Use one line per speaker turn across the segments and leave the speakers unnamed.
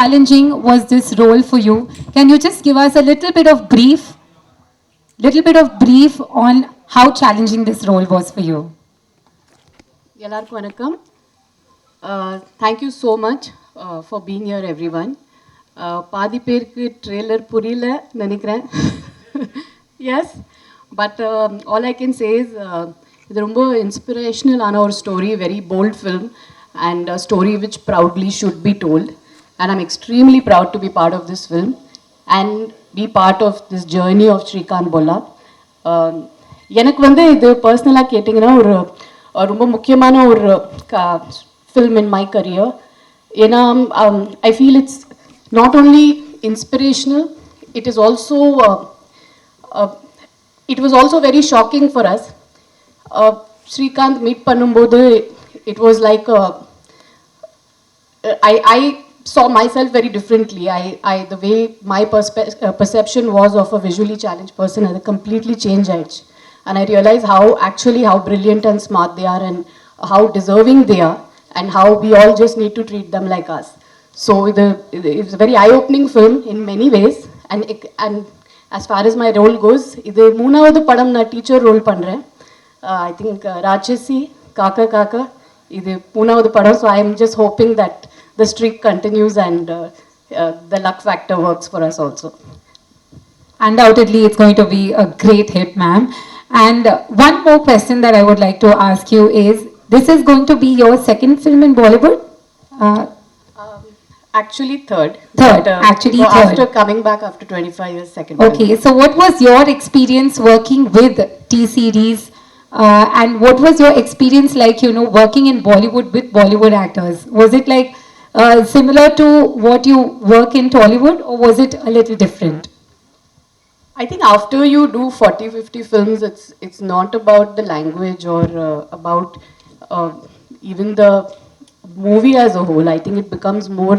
challenging was this role for you? Can you just give us a little bit of brief, little bit of brief on how challenging this role was for you?
எல்லாருக்கும் வணக்கம் thank you so much for being year every one பாதி பேருக்கு trailer புரியல நினைக்கிறேன் yes but all I can chase இது ரொம்ப இன்ஸ்பிரேஷ்னலான ஒரு story very bold film and story which proudly should be told and I'm extremely proud to be part of this film and B part of this journey of Srikanth பொல்லா எனக்கு வந்து இது பர்சனலாக கேட்டிங்கன்னா ஒரு அஹ், ரொம்ப முக்கியமான ஒரு ஃபில்ம் இன் மை கரியர் ஏன்னா I feel it's not only inspirational it is also it was also very shocking for us Srikanth meet பண்ணும்போது it was like I, I saw myself very differently. I, I, the way my perspe- uh, perception was of a visually challenged person had completely changed. ஆயிடுச்சு. And I realized how actually how brilliant and smart they are and how deserving they are and how we all just need to treat them like us. So the, it's a very eye-opening film in many ways. And, it, and as far as my role goes, இது மூணாவது படம் நான் teacher role பண்ணுறேன் I think ராட்சசி காக்கா காக்கா இது மூணாவது படம் so I am just hoping that the streak continues and uh, uh, the luck factor works for us also.
Undoubtedly, it's going to be a great hit, ma'am. And uh, one more question that I would like to ask you is, this is going to be your second film in Bollywood? Uh,
um, actually
third. Third, but, uh, actually so
third. After coming back after 25 years, second
Okay, so what was your experience working with T-Series uh, and what was your experience like, you know, working in Bollywood with Bollywood actors? Was it like uh, similar to what you work in Tollywood, or was it a little different?
I think after you do 40, 50 films, it's it's not about the language or uh, about uh, even the movie as a whole. I think it becomes more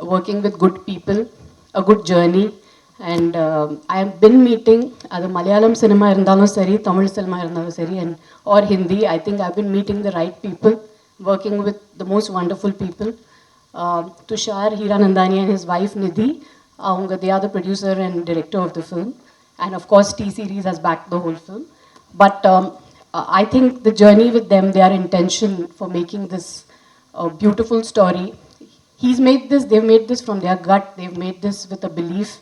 working with good people, a good journey. And uh, I have been meeting other Malayalam cinema irundalo seri, Tamil cinema irundalo seri, and or Hindi. I think I've been meeting the right people, working with the most wonderful people. Uh, Tushar Hiranandani and his wife Nidhi. Avanga, they are the producer and director of the film. And of course, T Series has backed the whole film. But um, I think the journey with them, their intention for making this uh, beautiful story, he's made this, they've made this from their gut, they've made this with a belief.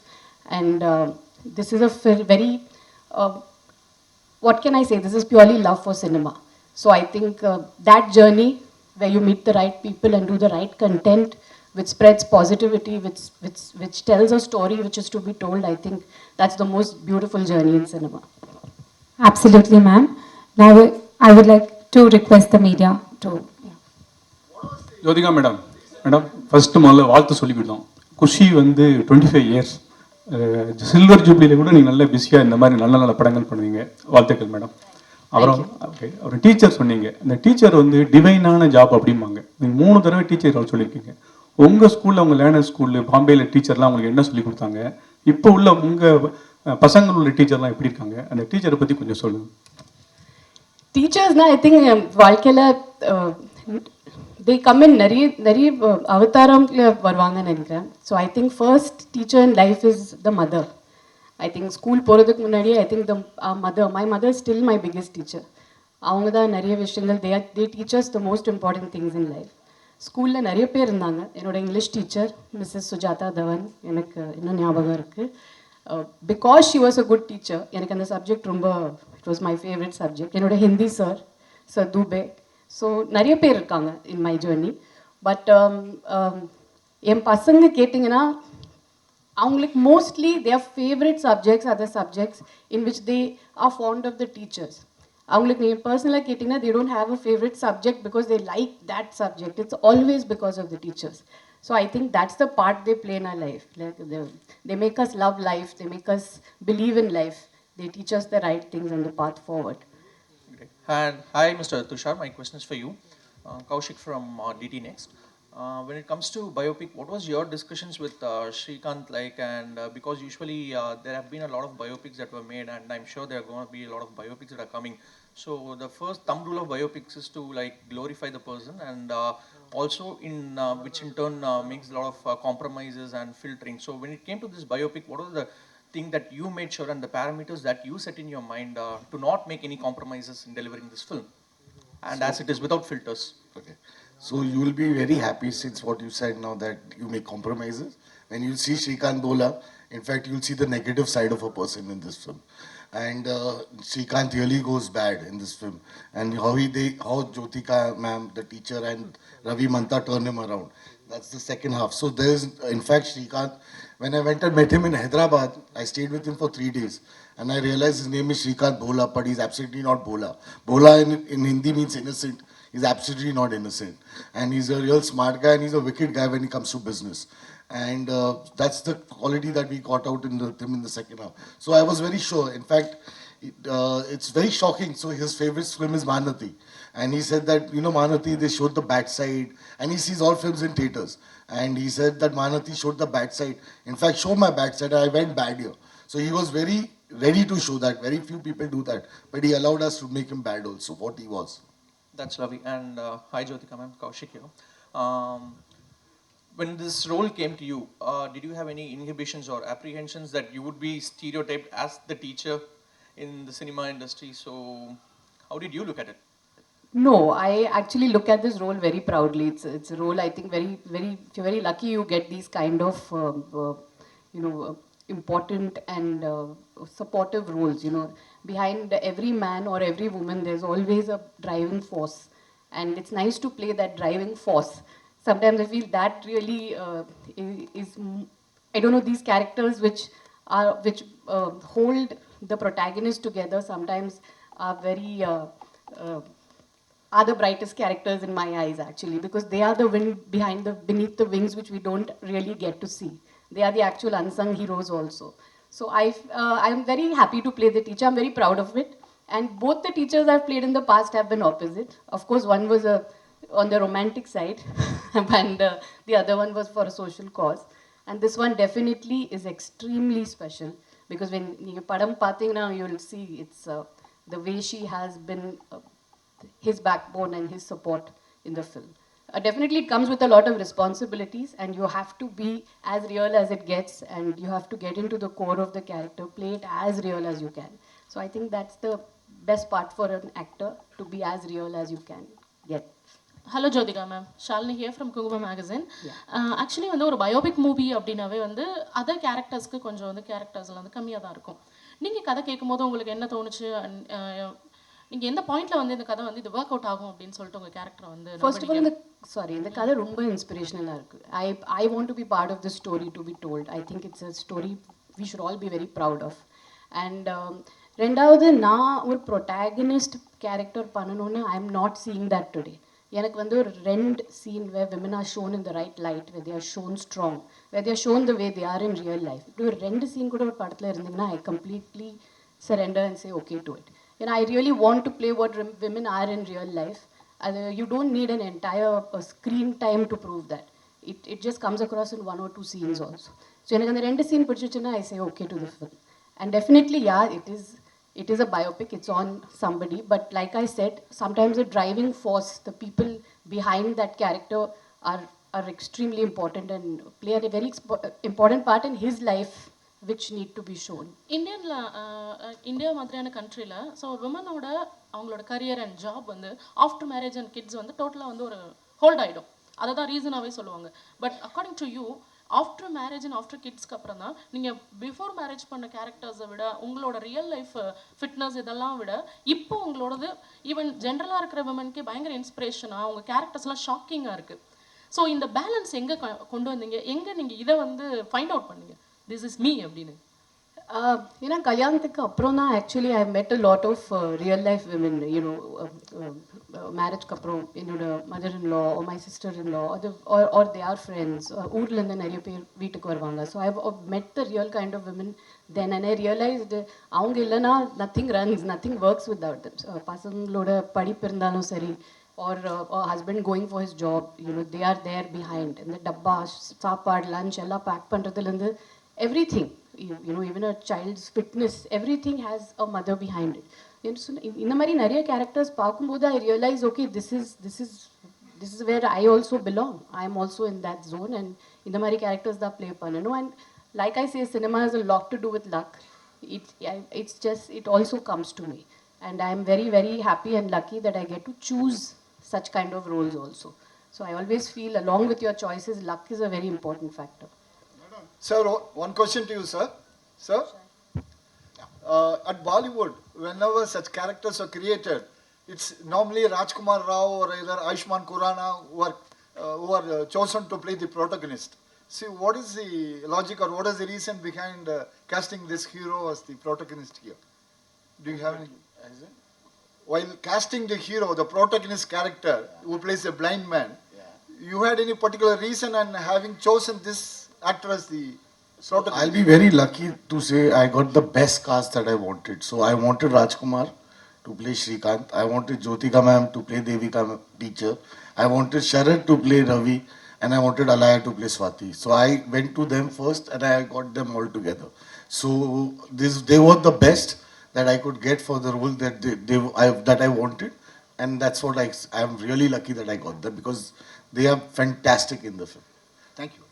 And uh, this is a very, uh, what can I say? This is purely love for cinema. So I think uh, that journey where you meet the right people and do the right content, which spreads positivity, which, which, which tells a story which is to be told, I think that's the most beautiful journey in cinema.
Absolutely, ma'am. Now, I would like to request the media to.
Jyothika madam madam first முதல்ல வாழ்த்து சொல்லிக்கிட்டோம் குஷி வந்து twenty five years silver ஜூப்ளியில் கூட நீங்கள் நல்ல பிஸியாக இந்த மாதிரி நல்ல நல்ல படங்கள் பண்ணுவீங்க வாழ்த்துக்கள் மேடம் அப்புறம் ஒரு டீச்சர் சொன்னீங்க. இந்த டீச்சர் வந்து டிவைனான ஜாப் அப்படிம்பாங்க. நீங்கள் மூணு தடவை டீச்சர் சொல்லியிருக்கீங்க. உங்கள் ஸ்கூலில் உங்கள் லேர்னர் ஸ்கூலில் பாம்பேயில் டீச்சர்லாம் உங்களுக்கு என்ன சொல்லி கொடுத்தாங்க? இப்போ உள்ள உங்கள் பசங்கள் உள்ள டீச்சர்லாம் எப்படி இருக்காங்க? அந்த டீச்சரை பற்றி கொஞ்சம் சொல்லுங்கள்
டீச்சர்ஸ்னா ஐ திங்க் வாழ்க்கையில் தே கம் இன் நிறைய நிறைய அவதாரம்ல வருவாங்கன்னு நினைக்கிறேன். So I think first teacher in life is the mother I think school போகிறதுக்கு முன்னாடியே I think the mother my mother still my biggest teacher அவங்க தான் நிறைய விஷயங்கள் they they teachers the most important things in life ஸ்கூலில் நிறைய பேர் இருந்தாங்க. என்னோட English teacher missus Sujata Dhawan எனக்கு இன்னும் ஞாபகம் இருக்குது because she was a good teacher எனக்கு அந்த சப்ஜெக்ட் ரொம்ப it was my favourite subject என்னோட Hindi sir sir Dubey so நிறைய பேர் இருக்காங்க இன் மை ஜேர்னி பட் என் பசங்க கேட்டிங்கன்னா அவங்களுக்கு mostly their favourite subjects other subjects in which they are fond of the teachers அவங்களுக்கு நீங்கள் பர்சனலாக கேட்டிங்கன்னா they don't have a favourite subject because they like that subject it's always because of the teachers so I think that's the part they play in our life. Like they, they make us love life, they make us believe in life, they teach us the right things and the path forward.
Great. And hi, Mr. Tushar. My question is for you. Uh, Kaushik from uh, DT Next. Uh, when it comes to biopic, what was your discussions with uh, Shrikant like? And uh, because usually uh, there have been a lot of biopics that were made, and I'm sure there are going to be a lot of biopics that are coming. So the first thumb rule of biopics is to like glorify the person, and uh, also in uh, which in turn uh, makes a lot of uh, compromises and filtering. So when it came to this biopic, what was the thing that you made sure and the parameters that you set in your mind uh, to not make any compromises in delivering this film? And as it is without filters.
Okay. So you will be very happy since what you said now that you make compromises. When you see Shrikant Bola, in fact, you'll see the negative side of a person in this film. And uh, Shrikant really goes bad in this film. And how he, they, how Jyotika ma'am, the teacher, and Ravi Manta turn him around. That's the second half. So there's, in fact, Shrikant, when I went and met him in Hyderabad, I stayed with him for three days. And I realized his name is Shrikant Bhola, but he's absolutely not Bhola. Bhola in, in Hindi means innocent. He's absolutely not innocent. And he's a real smart guy and he's a wicked guy when it comes to business. And uh, that's the quality that we got out in the, him in the second half. So I was very sure. In fact, it, uh, it's very shocking. So his favorite film is Manati. And he said that, you know, Manati, they showed the bad side. And he sees all films in theaters. And he said that Manati showed the bad side. In fact, showed my bad side. I went bad here. So he was very ready to show that. Very few people do that. But he allowed us to make him bad also, what he was.
That's lovely. And uh, hi, Jyotika ma'am, Kaushik here. Um, when this role came to you, uh, did you have any inhibitions or apprehensions that you would be stereotyped as the teacher in the cinema industry? So, how did you look at it?
No, I actually look at this role very proudly. It's it's a role I think very very if you're very lucky you get these kind of um, uh, you know uh, important and uh, supportive roles. You know, behind every man or every woman, there's always a driving force, and it's nice to play that driving force. Sometimes I feel that really uh, is I don't know these characters which are which uh, hold the protagonist together. Sometimes are very uh, uh, are the brightest characters in my eyes actually because they are the wind behind the beneath the wings which we don't really get to see they are the actual unsung heroes also. So i uh, i'm very happy to play the teacher. I'm very proud of it. And both the teachers i've played in the past have been opposite. Of course one was a on the romantic side and uh, the other one was for a social cause. And this one definitely is extremely special because when you padam Pating now you'll see it's uh, the way she has been uh, his backbone and his support in the film Uh, definitely, it comes with a lot of responsibilities, and you have to be as real as it gets, and you have to get into the core of the character, play it as real as you can. So, I think that's the best part for an actor to be as real as you can get.
Hello Jyothika ma'am Shalini here from குங்கும magazine actually வந்து ஒரு biopic movie அப்படின்னாவே வந்து other கேரக்டர்ஸ்க்கு கொஞ்சம் வந்து கேரக்டர்ஸில் வந்து கம்மியாக தான் இருக்கும் நீங்கள் கதை கேட்கும்போது உங்களுக்கு என்ன தோணுச்சு நீங்கள் எந்த பாயிண்ட்ல வந்து இந்த கதை வந்து இது ஒர்க் அவுட் ஆகும் அப்படின்னு சொல்லிட்டு உங்கள் கேரக்டர் வந்து
ஃபர்ஸ்ட் ஆஃப் ஆல் இந்த சாரி இந்த கதை ரொம்ப இன்ஸ்பிரேஷனலாக இருக்குது I I want to be part of the story to be told I think it's a story we should all be very proud of and ரெண்டாவது நான் ஒரு ப்ரொட்டாகனிஸ்ட் கேரக்டர் பண்ணணும்னு I am not seeing that today எனக்கு வந்து ஒரு ரெண்டு scene way women are shown in the right light way they are shown strong way they are shown the way they are in real life இப்படி ஒரு ரெண்டு scene கூட ஒரு படத்தில் இருந்தீங்கன்னா I completely surrender and say okay to it. You know, I really want to play what rem- women are in real life. And, uh, you don't need an entire uh, screen time to prove that. It, it just comes across in one or two scenes also. So எனக்கு அந்த ரெண்டு scene பிடிச்சிச்சுன்னா I say okay to the film. And definitely, yeah, it is it is a biopic. It's on somebody. But like I said, sometimes the driving force, the people behind that character are are extremely important and play a very expo- important part in his life, which need to be shown
இந்தியனில் India மாதிரியான கண்ட்ரியில் so விமனோட அவங்களோட career and job வந்து after marriage and kids வந்து டோட்டலாக வந்து ஒரு hold ஆகிடும் அதை தான் ரீசனாகவே சொல்லுவாங்க. But according to you after marriage and after கிட்ஸ்க்கு அப்புறம் தான் நீங்கள் பிஃபோர் மேரேஜ் பண்ண கேரக்டர்ஸை விட உங்களோட ரியல் லைஃப் ஃபிட்னஸ் இதெல்லாம் விட இப்போ உங்களோடது ஈவன் ஜென்ரலாக இருக்கிற விமனுக்கே பயங்கர இன்ஸ்பிரேஷனாக உங்கள் கேரக்டர்ஸ்லாம் ஷாக்கிங்காக இருக்குது ஸோ இந்த பேலன்ஸ் எங்கே கொண்டு வந்தீங்க? எங்கே நீங்கள் இதை வந்து ஃபைண்ட் அவுட் பண்ணீங்க? திஸ் இஸ் மீ அப்படின்னு
Uh, ஏன்னா கல்யாணத்துக்கு அப்புறம் தான் actually I met a lot of real life women you know மேரேஜ்க்கு அப்புறம் என்னோட mother in law my sister in law அது ஆர் தே ஆர் ஃப்ரெண்ட்ஸ் ஊர்லேருந்து நிறைய பேர் வீட்டுக்கு வருவாங்க so I met the real kind of women then and I realised அவங்க இல்லைன்னா nothing runs nothing works without தம் பசங்களோட படிப்பு இருந்தாலும் சரி or uh, a husband going for his job, you know, they are there behind. And the dabba, சாப்பாடு lunch எல்லாம் pack பண்ணுறதுலேருந்து everything, you, you know, even a child's fitness, everything has a mother behind it. You know, so இந்த மாதிரி நிறைய characters பார்க்கும்போது ஐ realise okay this is this is this is where I also belong. I am also in that zone and இந்த மாதிரி characters தான் play பண்ணணும் and like I say cinema has a lot to do with luck. It, I- it's just, it also comes to me. And I am very, very happy and lucky that I get to choose such kind of roles also. So I always feel along with your choices, luck is a very important factor.
Sir, one question to you, sir. Sir, uh, at Bollywood, whenever such characters are created, it's normally Rajkumar Rao or either Aishman Kurana who are, uh, who are uh, chosen to play the protagonist. See, what is the logic or what is the reason behind uh, casting this hero as the protagonist here? Do you have any? While casting the hero, the protagonist character who plays a blind man, you had any particular reason and having chosen this the?
I'll be very lucky to say I got the best cast that I wanted. So I wanted Rajkumar to play Shrikant. I wanted Jyotika ma'am to play Devika teacher. I wanted Sharad to play Ravi. And I wanted Alaya to play Swati. So I went to them first and I got them all together. So this, they were the best that I could get for the role that they, they I, that I wanted. And that's what I, I'm really lucky that I got them because they are fantastic in the film.
Thank you.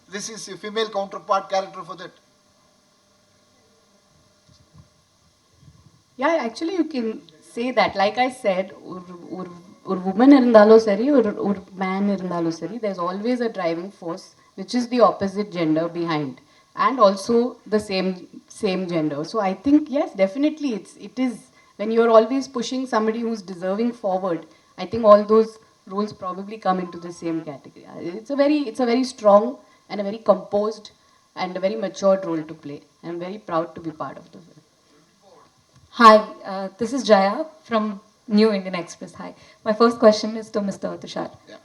this is a female counterpart character for that?
Yeah, actually you can say that. Like I said, ஒரு ஒரு ஒரு woman இருந்தாலும் சரி ஒரு ஒரு man இருந்தாலும் சரி there's always a driving force which is the opposite gender behind and also the same same gender. So I think yes, definitely it's it is when you're always pushing somebody who's deserving forward. I think all those roles probably come into the same category. It's a very it's a very strong and a very composed and a very matured role to play. I'm very proud to be part of the film.
Hi, uh, this is Jaya from New Indian Express. Hi. My first question is to Mr. Tushar.
Yeah.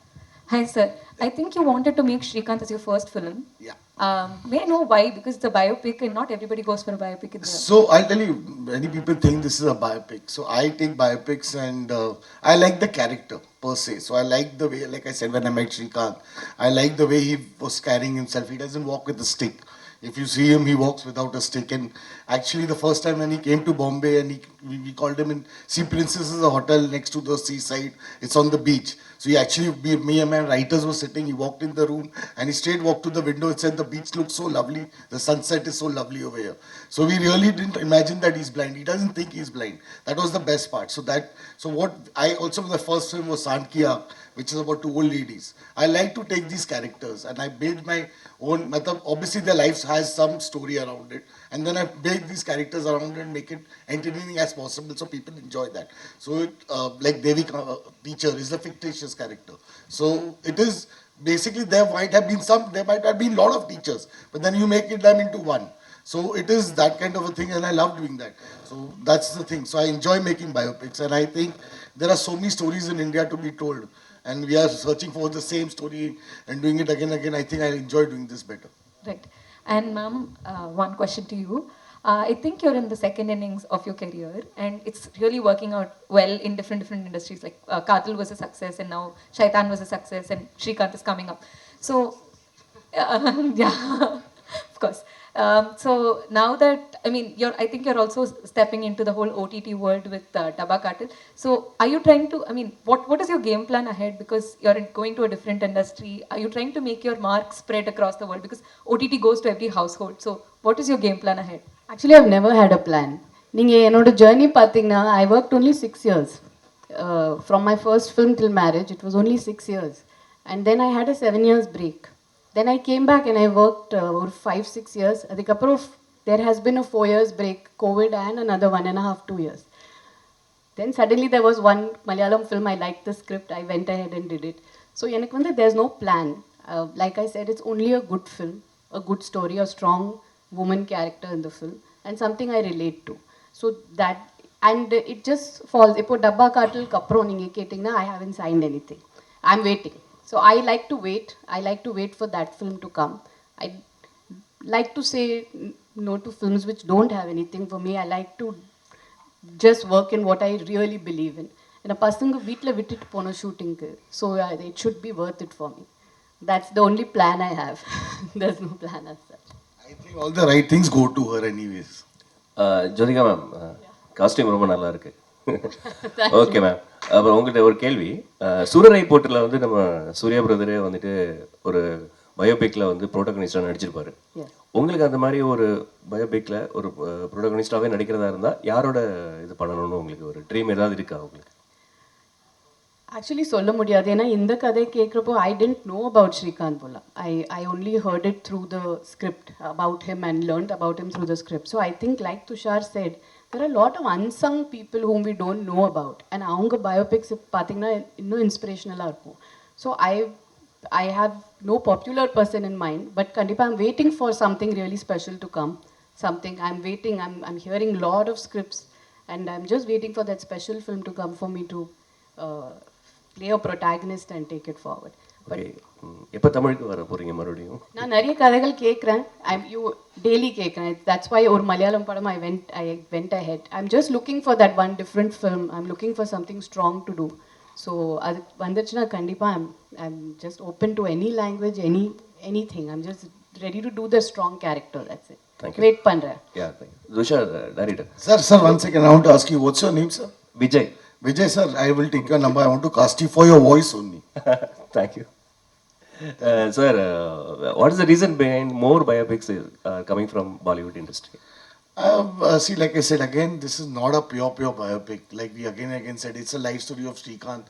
Hi, sir. I think you wanted to make Shrikant as your first film.
Yeah.
Um, may I know why? Because the biopic and not everybody goes for a biopic in the
So I'll tell you, many people think this is a biopic. So I take biopics and uh, I like the character per se. So I like the way, like I said when I met Shrikant, I like the way he was carrying himself. He doesn't walk with a stick. If you see him, he walks without a stick. And actually, the first time when he came to Bombay and he, we, we called him in Sea Princess is a hotel next to the seaside. It's on the beach. So he actually, me, and my writers were sitting. He walked in the room and he straight walked to the window and said, "The beach looks so lovely. The sunset is so lovely over here." So we really didn't imagine that he's blind. He doesn't think he's blind. That was the best part. So that, so what I also the first film was Sandkiya, which is about two old ladies. I like to take these characters and I build my own. Obviously, their lives has some story around it, and then I build these characters around and make it entertaining as possible so people enjoy that. So, it, uh, like Devi uh, teacher is a fictitious character. So it is basically there might have been some, there might have been a lot of teachers, but then you make it them into one. So it is that kind of a thing, and I love doing that. So that's the thing. So I enjoy making biopics, and I think there are so many stories in India to be told, and we are searching for the same story and doing it again and again. I think I enjoy doing this better.
Right. And, ma'am, uh, one question to you. Uh, I think you're in the second innings of your career, and it's really working out well in different different industries. Like uh, was a success, and now Shaitan was a success, and Shrikant is coming up. So, uh, yeah, of course. Um, so now that I mean, you're I think you're also stepping into the whole OTT world with uh, Dabba Katil. So, are you trying to? I mean, what what is your game plan ahead? Because you're in, going to a different industry. Are you trying to make your mark spread across the world? Because OTT goes to every household. So, what is your game plan ahead?
Actually, I've never had a plan. நீங்கள் என்னோட journey பார்த்தீங்கன்னா I work only six years from my first film till marriage it was only six years and then I had a seven years break then I came back and I work ஒரு five six years அதுக்கப்புறம் there has been a four years break Covid and another one and half two years Then suddenly there was one Malayalam film, I liked the script, I went ahead and did it. So எனக்கு வந்து there's no plan. Uh, like I said, it's only a good film, a good story, a strong woman character in the film, and something I relate to. So that, and it just falls. இப்போ டப்பா காட்டிலுக்கு அப்புறம் நீங்கள் கேட்டிங்கன்னா I haven't signed anything. I'm waiting. So I like to wait. I like to wait for that film to come. I like to say n- no to films which don't have anything for me. I like to just work in what I really believe in. என்ன பசங்க வீட்டில் விட்டுட்டு போனோம் ஷூட்டிங்க்கு so it should be worth it for me. That's the only plan I have. There's no plan as such.
I think all the right things go to her anyways.
Uh, Jyothika ma'am costume ரொம்ப நல்லா இருக்கு okay ma'am அப்புறம் உங்கள்கிட்ட ஒரு கேள்வி. சூரரை போட்டில் வந்து நம்ம சூர்யா பிரதரே வந்துட்டு ஒரு பயோபிக்ல வந்து ப்ரோட்டகனிஸ்டாக நடிச்சிருப்பாரு. உங்களுக்கு அந்த மாதிரி ஒரு பயோபிக்ல ஒரு ப்ரோட்டகனிஸ்டாகவே நடிக்கிறதா இருந்தா யாரோட இது பண்ணணும்னு உங்களுக்கு ஒரு ட்ரீம் ஏதாவது இருக்கா உங்களுக்கு?
ஆக்சுவலி சொல்ல முடியாது. ஏன்னா இந்த கதை கேட்குறப்போ I didn't know about Srikanth Bolla I I only heard it through the script about him and learned about him through the script so I think like Tushar said there are lot of unsung people whom we don't know about and அவங்க biopics பார்த்தீங்கன்னா இன்னும் இன்ஸ்பிரேஷனலாக இருக்கும் so I I have no popular person in mind but கண்டிப்பாக I'm waiting for something really special to come something i'm waiting i'm, I'm hearing a lot of scripts and i'm just waiting for that special film to come for me to uh, play a protagonist and take it forward but
okay எப்போ தமிழுக்கு வர போறீங்க மறுபடியும்
நான் நிறைய கதைகள் கேட்குறேன் I'm you daily கேட்குறேன் தட்ஸ் வை ஒரு மலையாளம் படம் I went I went I head I'm just looking for that one different film I'm looking for something strong to do so அது வந்துச்சுன்னா கண்டிப்பாக I'm I'm just open to any language any any thing I'm just ready to do the strong character that's
Thank
it
you.
Wait பண்ணுறேன்
யா Tushar director
Sir, sir, one second. I want to ask you, what's your name, sir?
Vijay
Vijay, sir, I will take your number. I want to cast you for your voice only.
Thank you sir what is the reason behind more biopics coming from Bollywood industry
Uh, uh, see, like I said again, this is not a pure, pure biopic. Like we again and again said, it's a life story of Srikanth,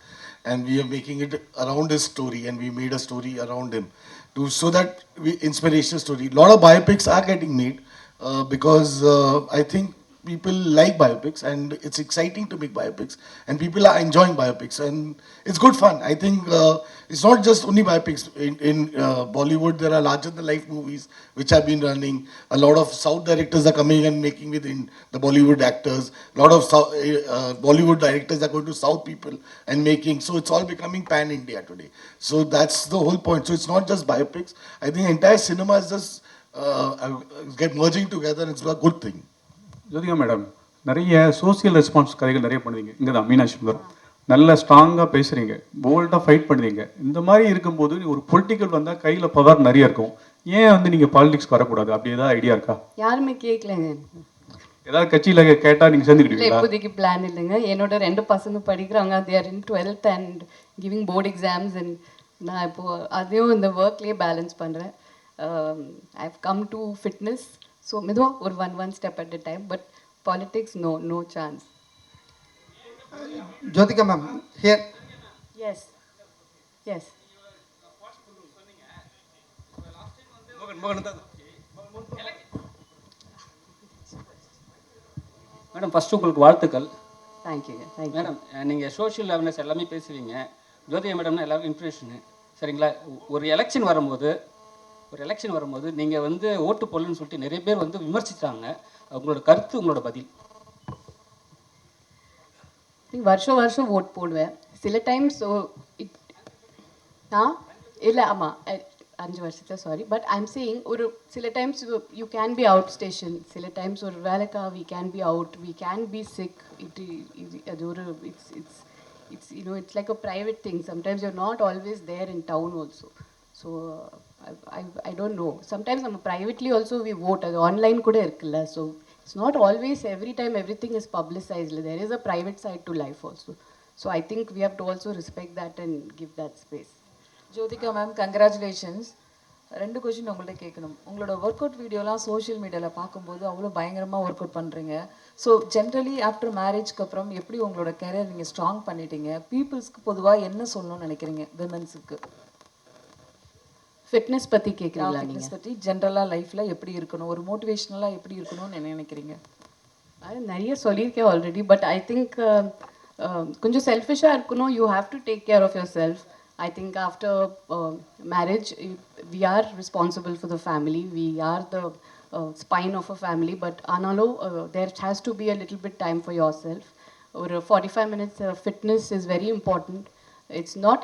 and we are making it around his story, and we made a story around him, to so that we inspirational story. lot of biopics are getting made uh, because uh, I think people like biopics, and it's exciting to make biopics, and people are enjoying biopics, and it's good fun. I think uh, it's not just only biopics. In, in uh, Bollywood, there are larger than life movies which have been running. A lot of South directors are coming and making within the Bollywood actors. A lot of South, uh, Bollywood directors are going to South people and making. So it's all becoming pan India today. So that's the whole point. So it's not just biopics. I think entire cinema is just uh, uh, get merging together. and It's a good thing.
Jyothika madam நிறைய social response கதைகள் நிறைய பண்ணுவீங்க இங்கே தான் மீனாட்சி சுந்தரம் நல்ல ஸ்ட்ராங்காக பேசுகிறீங்க போல்டாக ஃபைட் பண்ணுவீங்க. இந்த மாதிரி இருக்கும்போது ஒரு பொலிட்டிக்கல் வந்தால் கையில் பவர் நிறைய இருக்கும். ஏன் வந்து நீங்கள் பாலிடிக்ஸ்க்கு வரக்கூடாது? அப்படி ஏதாவது ஐடியா இருக்கா?
யாருமே கேட்கலங்க
ஏதாவது கட்சியில் கேட்டால் நீங்கள்
இல்லை
சேர்ந்துக்கிடுவீங்களா
இப்போதைக்கு பிளான் இல்லைங்க. என்னோட ரெண்டு பசங்க படிக்கிறாங்க. They're in twelfth and giving board exams and நான் இப்போது அதையும் இந்த ஒர்க்லேயே பேலன்ஸ் பண்ணுறேன் I have come to fitness so மெதுவாக ஒரு one one step at a time but politics no no chance
Jyotika ma'am, here.
Yes yes
madam first உங்களுக்கு வாழ்த்துக்கள்.
Thank you
thank you madam நீங்கள் சோஷியல் அவேர்னஸ் எல்லாமே பேசுவீங்க. ஜோதிகா மேடம்னா எல்லாரும் இன்ஃப்ளூஷனு சரிங்களா? ஒரு எலெக்ஷன் வரும்போது ஒரு எலெக்ஷன் வரும்போது நீங்கள் வந்து ஓட்டு போடலன்னு சொல்லிட்டு நிறைய பேர் வந்து விமர்சித்தாங்க உங்களோட கருத்து உங்களோட பதில்.
திங்க் வருஷம் வருஷம் ஓட் போடுவேன். சில டைம்ஸ் இட் ஆ? இல்லை ஆமாம் அஞ்சு வருஷத்தில் சாரி பட் ஐம் சேயிங் ஒரு சில times you can be out station சில டைம்ஸ் ஒரு வேலைக்கா we can be out we can be sick it அது ஒரு it's it's it's you know it's like a private thing sometimes you're not always there in town also so I I don't know sometimes நம்ம privately also we vote அது online கூட இருக்குல்ல so not always always time every thing is publicized. There is a private side to life also. So I think we have to also respect that and give that space.
Jyothika ma'am congratulations ரெண்டு question உங்கள்ட்ட கேட்கணும் உங்களோட work out வீடியோலாம் social மீடியாவில் பார்க்கும்போது அவ்வளோ பயங்கரமாக work out பண்ணுறீங்க ஸோ ஜென்ரலி ஆஃப்டர் மேரேஜ்க்கு அப்புறம் எப்படி உங்களோட கேரியர் நீங்கள் ஸ்ட்ராங் பண்ணிட்டீங்க பீப்புள்ஸ்க்கு பொதுவாக என்ன சொல்லணும்னு நினைக்கிறீங்க விமன்ஸுக்கு
ஃபிட்னஸ் பற்றி கேட்குறீங்களா
ஃபிட்னஸ்
நீங்கள்
பற்றி ஜென்ரலாக லைஃப்பில் எப்படி இருக்கணும் ஒரு மோட்டிவேஷ்னலாக எப்படி இருக்கணும்னு என்ன நினைக்கிறீங்க
அது நிறைய சொல்லியிருக்கேன் ஆல்ரெடி பட் ஐ திங்க் கொஞ்சம் செல்ஃபிஷாக இருக்கணும் you have to take care of your self I think after marriage we are responsible for the family we are the spine of a family but ஆனாலும் there has to be a little bit time for your self ஒரு forty five minutes fitness is very important it's not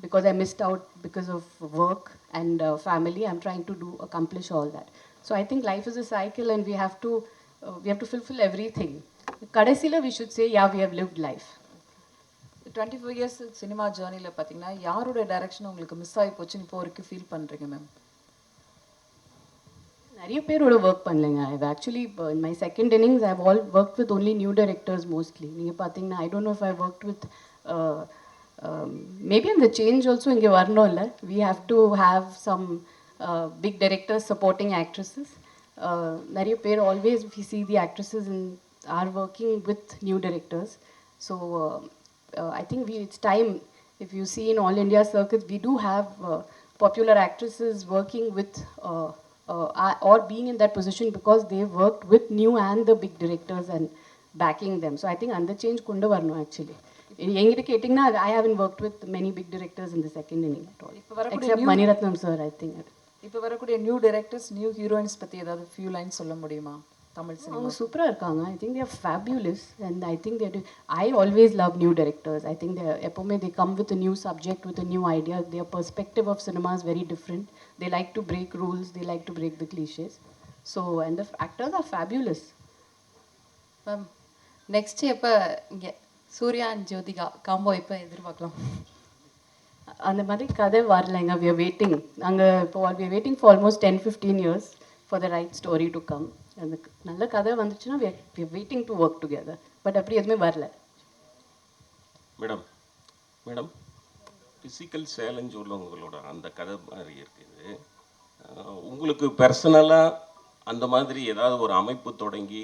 because I missed out because of work and uh, family. I'm trying to do accomplish all that. So I think life is a cycle and we have to uh, we have to fulfill everything. கடைசியில் we should say yeah we have lived life.
Twenty four years cinema ஜேர்னியில் பார்த்தீங்கன்னா யாரோட direction உங்களுக்கு miss ஆகி போச்சுன்னு இப்போ வரைக்கும் feel பண்ணுறீங்க மேம்
நிறைய பேரோட work பண்ணலைங்க I actually in my second innings I all work with only new directors mostly நீங்கள் பார்த்தீங்கன்னா I don't know if I work with maybe அந்த சேஞ்ச் ஆல்சோ இங்கே வரணும் இல்லை we have to have some big directors supporting actresses நிறைய பேர் always we see the actresses in are working with new directors so I think we it's time if you see in all India circuits, we do have uh, popular actresses working with uh, uh, are- or being in that position because they've worked with new and the big directors and backing them. So I think under change kundu varno actually. எங்கிட்ட கேட்டிங்கன்னா I haven't work with many big directors இந்த second inning at all
இப்போ வரக்கூடிய
except
new-
Mani Ratnam sir I think
இப்போ வரக்கூடிய new directors new heroines பற்றி ஏதாவது few lines சொல்ல முடியுமா? தமிழ் சினிமா
அவங்க சூப்பராக இருக்காங்க. I think they're fabulous and I think they're I always love new directors. I think they're எப்போவுமே they come with new subject with new idea their perspective of cinema is very different they like to break rules they like to break the clichés so and the actors are fabulous
ma'am next எப்போ இங்கே Surya and Jyothika combo எப்போ எதிர்பார்க்கலாம்.
அந்த மாதிரி கதை வரலைங்க. We are waiting நாங்கள் இப்போ we are waiting for almost ten fifteen years for the right story to come அந்த நல்ல கதை வந்துச்சுன்னா we are waiting to work together but அப்படி எதுவுமே வரல.
மேடம் மேடம் ஃபிசிக்கல் சேலஞ்ச் உள்ளவங்களோட அந்த கதை மாதிரி இருக்குது. உங்களுக்கு பர்சனலாக அந்த மாதிரி ஏதாவது ஒரு அமைப்பு தொடங்கி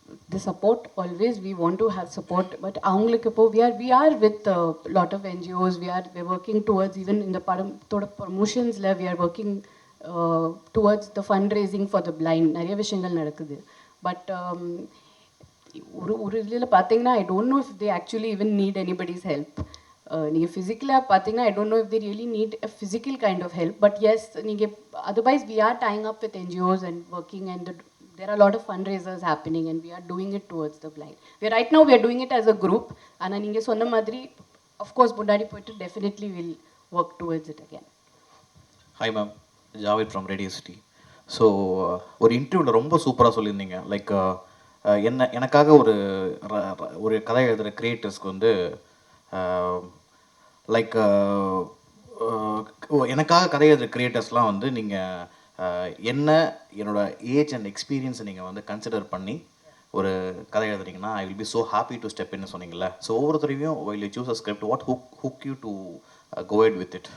தி support always we want to have support but அவங்களுக்கு இப்போ we R we are with lot of NGOs we are we working towards even இந்த படத்தோட ப்ரமோஷன்ஸில் we are working towards the fund raising for the blind நிறைய விஷயங்கள் நடக்குது but ஒரு ஒரு இதில் பார்த்தீங்கன்னா I don't know if they actually even need anybody's help நீங்கள் ஃபிசிக்கலாக பார்த்தீங்கன்னா I don't know if they really need a physical kind of help but S நீங்கள் otherwise we are dyeing up with NGOs and working and there are a lot of fundraisers happening and we are doing it towards the blind. We are, right now we are doing it as a group and நீங்கள் சொன்ன மாதிரி of course முன்னாடி போயிட்டு definitely will work towards it again.
Hi ma'am Javed from Radio City so ஒரு இன்டர்வியூவில் ரொம்ப சூப்பராக சொல்லியிருந்தீங்க லைக் என்ன எனக்காக ஒரு ர- ர- ஒரு கதை எழுதுகிற கிரியேட்டர்ஸ்க்கு வந்து லைக் எனக்காக கதை எழுதுகிற கிரியேட்டர்ஸ்லாம் வந்து நீங்கள் என்ன என்னோட ஏஜ் அண்ட் எக்ஸ்பீரியன்ஸை நீங்கள் வந்து கன்சிடர் பண்ணி ஒரு கதை எழுதுறீங்கன்னா I will be so happy to step இன்னு சொன்னீங்கல்ல. ஸோ ஒவ்வொருத்தரையும் while you choose a script what hook hook you to go ahead with
it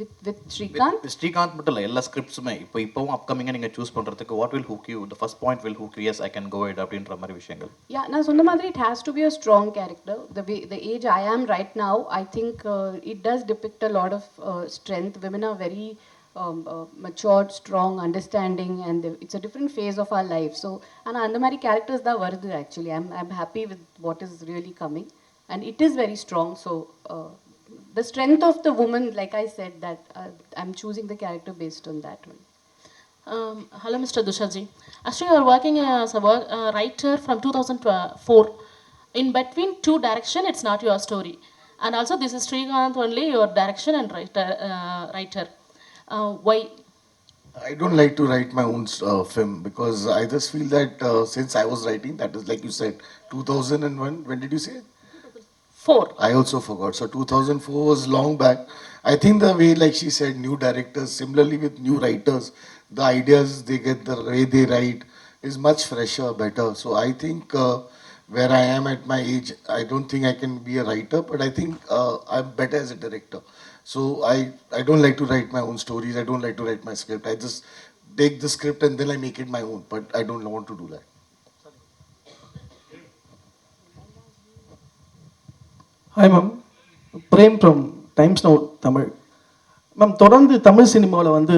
with, with Srikanth,
Srikanth மட்டும் இல்லை எல்லா ஸ்கிரிப்ட்ஸுமே இப்போ இப்போவும் அப்கமிங்காக நீங்கள் சூஸ் பண்ணுறதுக்கு what will hook you the first point will hook you yes I can go it அப்படின்ற மாதிரி விஷயங்கள்.
Yeah, நான் சொன்ன மாதிரி to be a strong character. The way, the age I am right now, I think uh, it does depict a lot of uh, strength. Women are very um, uh, matured, strong understanding, and the, it's a different phase of our life. So, and Andamari characters da vardu actually. I'm, I'm happy with what is really coming, and it is very strong. So, uh, the strength of the woman, like I said, that uh, I'm choosing the character based on that one.
Um, hello, Mr. Dushaji. Actually, you're working as a work, uh, writer from 2004. In between two direction, it's not your story. And also, this is Srikanth only, your direction and writer. Uh, writer. Uh, why?
I don't like to write my own uh, film because I just feel that uh, since I was writing, that is like you said, 2001. When did you say?
Four.
I also forgot. So 2004 was long back. I think the way, like she said, new directors, similarly with new writers, the ideas they get, the way they write is much fresher, better. So I think uh, where I am at my age, I don't think I can be a writer, but I think uh, I'm better as a director. So I, I don't like to write my own stories. I don't like to write my script. I just take the script and then I make it my own. But I don't want to do that.
Hi ma'am Prem from Times Now Tamil ma'am தொடர்ந்து தமிழ் சினிமாவில் வந்து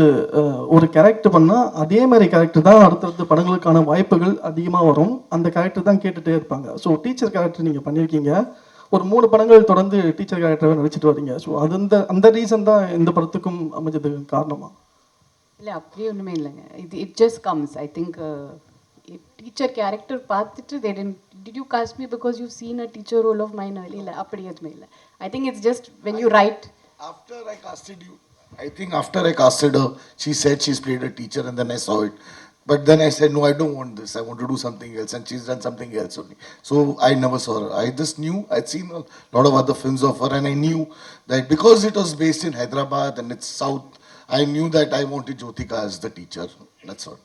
ஒரு character பண்ணால் அதே மாதிரி character தான் அடுத்தடுத்த படங்களுக்கான வாய்ப்புகள் அதிகமாக வரும் அந்த கேரக்டர் தான் கேட்டுகிட்டே இருப்பாங்க ஸோ டீச்சர் கேரக்டர் நீங்கள் பண்ணியிருக்கீங்க ஒரு மூணு படங்கள் தொடர்ந்து டீச்சர் கேரக்டரை நடிச்சிட்டு வரீங்க ஸோ அது அந்த அந்த ரீசன் தான் இந்த படத்துக்கும் அமைஞ்சதுக்கு காரணமா?
இல்லை அப்படி ஒன்றுமே இல்லைங்க. இது it just comes I think teacher character பார்த்துட்டு they did you cast me because you seen a teacher role of mine இல்லை அப்படி எதுவுமே இல்லை. I think it's just when you write
After I casted you, I think after I casted her, she said she's played a teacher and then I saw it. But then I said, no, I don't want this. I want to do something else. And she's done something else only. So I never saw her. I just knew, I'd seen a lot of other films of her and I knew that because it was based in Hyderabad and it's South, I knew that I wanted Jyotika as the teacher. That's all.